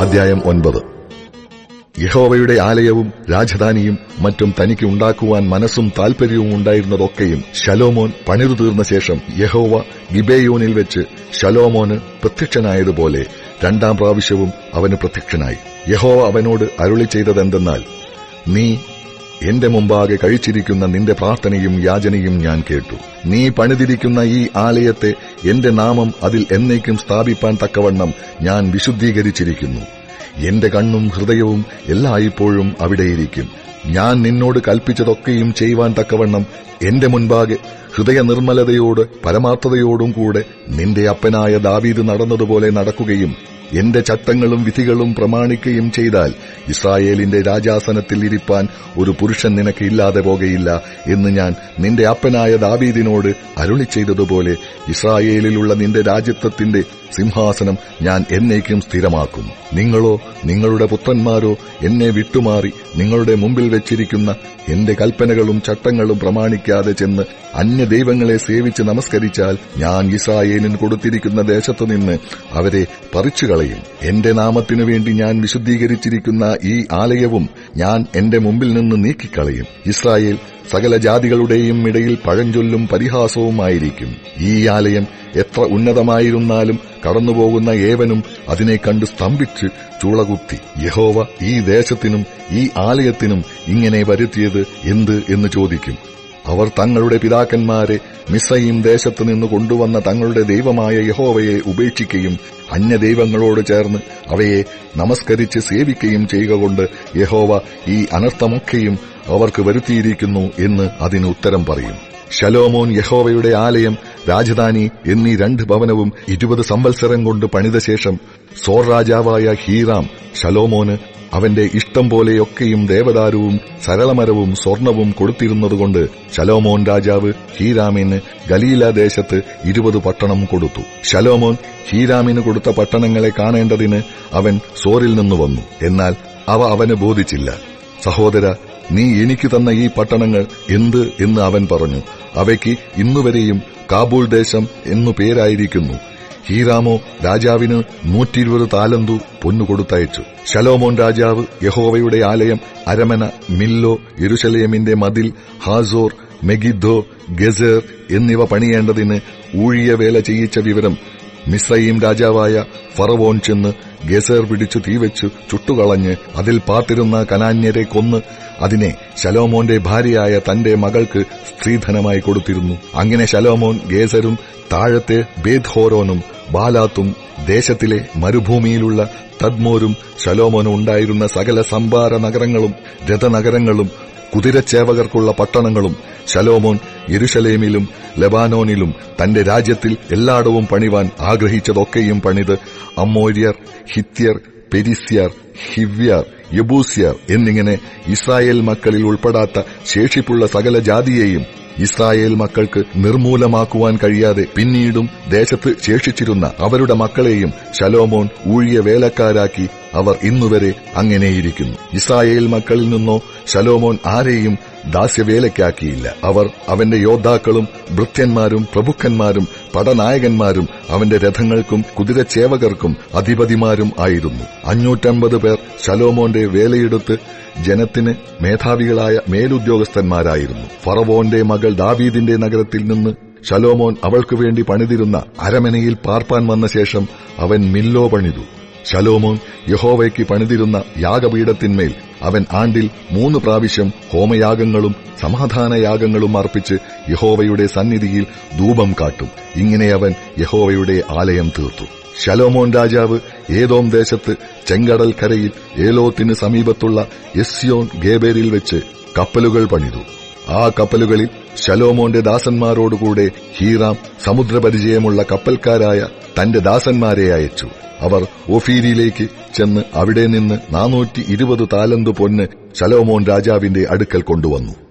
അധ്യായം ഒൻപത്. യഹോവയുടെ ആലയവും രാജധാനിയും മറ്റും തനിക്ക് ഉണ്ടാക്കുവാൻ മനസ്സും താൽപര്യവും ഉണ്ടായിരുന്നതൊക്കെയും ശലോമോൻ പണിതു തീർന്ന ശേഷം യഹോവ ഗിബേയോനിൽ വെച്ച് ശലോമോന് പ്രത്യക്ഷനായതുപോലെ രണ്ടാം പ്രാവശ്യവും അവന് പ്രത്യക്ഷനായി. യഹോവ അവനോട് അരുളി ചെയ്തതെന്തെന്നാൽ നീ എന്റെ മുമ്പാകെ കഴിച്ചിരിക്കുന്ന നിന്റെ പ്രാർത്ഥനയും യാചനയും ഞാൻ കേട്ടു. നീ പണിതിരിക്കുന്ന ഈ ആലയത്തെ എന്റെ നാമം അതിൽ എന്നേക്കും സ്ഥാപിപ്പാൻ തക്കവണ്ണം ഞാൻ വിശുദ്ധീകരിച്ചിരിക്കുന്നു. എന്റെ കണ്ണും ഹൃദയവും എല്ലായ്പ്പോഴും അവിടെയിരിക്കും. ഞാൻ നിന്നോട് കൽപ്പിച്ചതൊക്കെയും ചെയ്യുവാൻ തക്കവണ്ണം എന്റെ മുൻപാകെ ഹൃദയ നിർമ്മലതയോട് പരമാർത്ഥതയോടും കൂടെ നിന്റെ അപ്പനായ ദാവീദ് നടന്നതുപോലെ നടക്കുകയും എന്റെ ചട്ടങ്ങളും വിധികളും പ്രമാണിക്കുകയും ചെയ്താൽ ഇസ്രായേലിന്റെ രാജാസനത്തിൽ ഇരിപ്പാൻ ഒരു പുരുഷൻ നിനക്ക് ഇല്ലാതെ പോകയില്ല എന്ന് ഞാൻ നിന്റെ അപ്പനായ ദാവീദിനോട് അരുളി ചെയ്തതുപോലെ ഇസ്രായേലിലുള്ള നിന്റെ രാജ്യത്വത്തിന്റെ സിംഹാസനം ഞാൻ എന്നേക്കും സ്ഥിരമാക്കും. നിങ്ങളോ നിങ്ങളുടെ പുത്രന്മാരോ എന്നെ വിട്ടുമാറി നിങ്ങളുടെ മുമ്പിൽ വെച്ചിരിക്കുന്ന എന്റെ കൽപ്പനകളും ചട്ടങ്ങളും പ്രമാണിക്കാതെ ചെന്ന് അന്യ ദൈവങ്ങളെ സേവിച്ച് നമസ്കരിച്ചാൽ ഞാൻ ഇസ്രായേലിന് കൊടുത്തിരിക്കുന്ന ദേശത്തുനിന്ന് അവരെ പറിച്ചുകളയും എന്റെ നാമത്തിനു വേണ്ടി ഞാൻ വിശുദ്ധീകരിച്ചിരിക്കുന്ന ഈ ആലയവും ഞാൻ എന്റെ മുമ്പിൽ നിന്ന് നീക്കിക്കളയും. ഇസ്രായേൽ സകല ജാതികളുടെയും ഇടയിൽ പഴഞ്ചൊല്ലും പരിഹാസവുമായിരിക്കും ഈ ആലയം എത്ര ഉന്നതമായിരുന്നാലും കടന്നുപോകുന്ന ഏവനും അതിനെ കണ്ട് സ്തംഭിച്ച് ചൂളകുത്തി. യഹോവ ഈ ദേശത്തിനും ഈ ആലയത്തിനും ഇങ്ങനെ വരുത്തിയത് എന്ത് എന്ന് ചോദിക്കും. അവർ തങ്ങളുടെ പിതാക്കന്മാരെ മിസ്രയീം ദേശത്തു നിന്ന് കൊണ്ടുവന്ന തങ്ങളുടെ ദൈവമായ യഹോവയെ ഉപേക്ഷിക്കുകയും അന്യദൈവങ്ങളോട് ചേർന്ന് അവയെ നമസ്കരിച്ച് സേവിക്കുകയും ചെയ്യുക കൊണ്ട് യഹോവ ഈ അനർത്ഥമൊക്കെയും അവർക്ക് വരുത്തിയിരിക്കുന്നു എന്ന് അതിന് ഉത്തരം പറയും. ശലോമോൻ യഹോവയുടെ ആലയം രാജധാനി എന്നീ രണ്ട് ഭവനവും ഇരുപത് സംവത്സരം കൊണ്ട് പണിത ശേഷം സോർ രാജാവായ ഹീറാം ശലോമോന് അവന്റെ ഇഷ്ടം പോലെയൊക്കെയും ദേവദാരുവും സരളമരവും സ്വർണവും കൊടുത്തിരുന്നതുകൊണ്ട് ശലോമോൻ രാജാവ് ഹീരാമിന് ഗലീല ദേശത്ത് ഇരുപത് പട്ടണം കൊടുത്തു. ശലോമോൻ ഹീരാമിന് കൊടുത്ത പട്ടണങ്ങളെ കാണേണ്ടതിന് അവൻ സോറിൽ നിന്നു വന്നു. എന്നാൽ അവ അവന് ബോധിച്ചില്ല. സഹോദര നീ എനിക്ക് തന്ന ഈ പട്ടണങ്ങൾ എന്ത് എന്ന് അവൻ പറഞ്ഞു. അവയ്ക്ക് ഇന്നുവരെയും കാബൂൾ ദേശം എന്നു പേരായിരിക്കുന്നു. ഹീറാമോ രാജാവിന് നൂറ്റിയിരുപത് താലന്തു പൊന്നു കൊടുത്തയച്ചു. ശലോമോൻ രാജാവ് യഹോവയുടെ ആലയം അരമന മില്ലോ യെരുശലേമിന്റെ മതിൽ ഹാസോർ മെഗിദ്ദോ ഗസേർ എന്നിവ പണിയേണ്ടതിന് ഊഴിയ വേല ചെയ്യിച്ച വിവരം മിസ്രൈം രാജാവായ ഫറവോൻ ചെന്ന് ഗസേർ പിടിച്ചു തീവച്ചു ചുട്ടുകളഞ്ഞ് അതിൽ പാർത്തിരുന്ന കനാന്യരെ കൊന്ന് അതിനെ ശലോമോന്റെ ഭാര്യയായ തന്റെ മകൾക്ക് സ്ത്രീധനമായി കൊടുത്തിരുന്നു. അങ്ങനെ ശലോമോൻ ഗേസരും താഴത്തെ ബേദ്ഹോരോനും ബാലാത്തും ദേശത്തിലെ മരുഭൂമിയിലുള്ള തദ്മോരും ശലോമോനും ഉണ്ടായിരുന്ന സകല സംഭാര നഗരങ്ങളും രഥനഗരങ്ങളും കുതിരച്ചേവകർക്കുള്ള പട്ടണങ്ങളും ശലോമോൻ യെരുഷലേമിലും ലബാനോനിലും തന്റെ രാജ്യത്തിൽ എല്ലായിടവും പണിവാൻ ആഗ്രഹിച്ചതൊക്കെയും പണിത് അമ്മോര്യർ ഹിത്യർ പെരിസ്യർ ഹിവ്യർ യബൂസ്യർ എന്നിങ്ങനെ ഇസ്രായേൽ മക്കളിൽ ഉൾപ്പെടാത്ത ശേഷിപ്പുള്ള സകല ജാതിയെയും ഇസ്രായേൽ മക്കൾക്ക് നിർമൂലമാക്കുവാൻ കഴിയാതെ പിന്നീടും ദേശത്ത് ശേഷിച്ചിരുന്ന അവരുടെ മക്കളെയും ശലോമോൻ ഊഴിയ വേലക്കാരാക്കി അവർ ഇന്നുവരെ അങ്ങനെയിരിക്കുന്നു. ഇസ്രായേൽ മക്കളിൽ നിന്നോ ശലോമോൻ ആരെയും ദാസ്യവേലയ്ക്കാക്കിയില്ല. അവർ അവന്റെ യോദ്ധാക്കളും ഭൃത്യന്മാരും പ്രഭുക്കന്മാരും പടനായകന്മാരും അവന്റെ രഥങ്ങൾക്കും കുതിരച്ചേവകർക്കും അധിപതിമാരും ആയിരുന്നു. അഞ്ഞൂറ്റമ്പത് പേർ ശലോമോന്റെ വേലയെടുത്ത് ജനത്തിന് മേധാവികളായ മേലുദ്യോഗസ്ഥന്മാരായിരുന്നു. ഫറവോന്റെ മകൾ ദാവീദിന്റെ നഗരത്തിൽ നിന്ന് ശലോമോൻ അവൾക്കു വേണ്ടി പണിതിരുന്ന അരമനയിൽ പാർപ്പാൻ വന്ന ശേഷം അവൻ മില്ലോ പണിതു. ശലോമോൻ യഹോവയ്ക്ക് പണിതിരുന്ന യാഗപീഠത്തിന്മേൽ അവൻ ആണ്ടിൽ മൂന്ന് പ്രാവശ്യം ഹോമയാഗങ്ങളും സമാധാനയാഗങ്ങളും അർപ്പിച്ച് യഹോവയുടെ സന്നിധിയിൽ ധൂപം കാട്ടും. ഇങ്ങനെ അവൻ യഹോവയുടെ ആലയം തീർത്തു. ശലോമോൻ രാജാവ് ഏതോം ദേശത്ത് ചെങ്കടൽ കരയിൽ ഏലോത്തിന് സമീപത്തുള്ള എസ്യോൻ ഗേബേരിൽ വെച്ച് കപ്പലുകൾ പണിതു. ആ കപ്പലുകളിൽ ശലോമോന്റെ ദാസന്മാരോടുകൂടെ ഹീറാം സമുദ്രപരിചയമുള്ള കപ്പൽക്കാരായ തന്റെ ദാസന്മാരെ അയച്ചു. അവർ ഒഫീരിയിലേക്ക് ചെന്ന് അവിടെ നിന്ന് നാനൂറ്റി ഇരുപത് താലന്ത് പൊന്ന് ശലോമോൻ രാജാവിന്റെ അടുക്കൽ കൊണ്ടുവന്നു.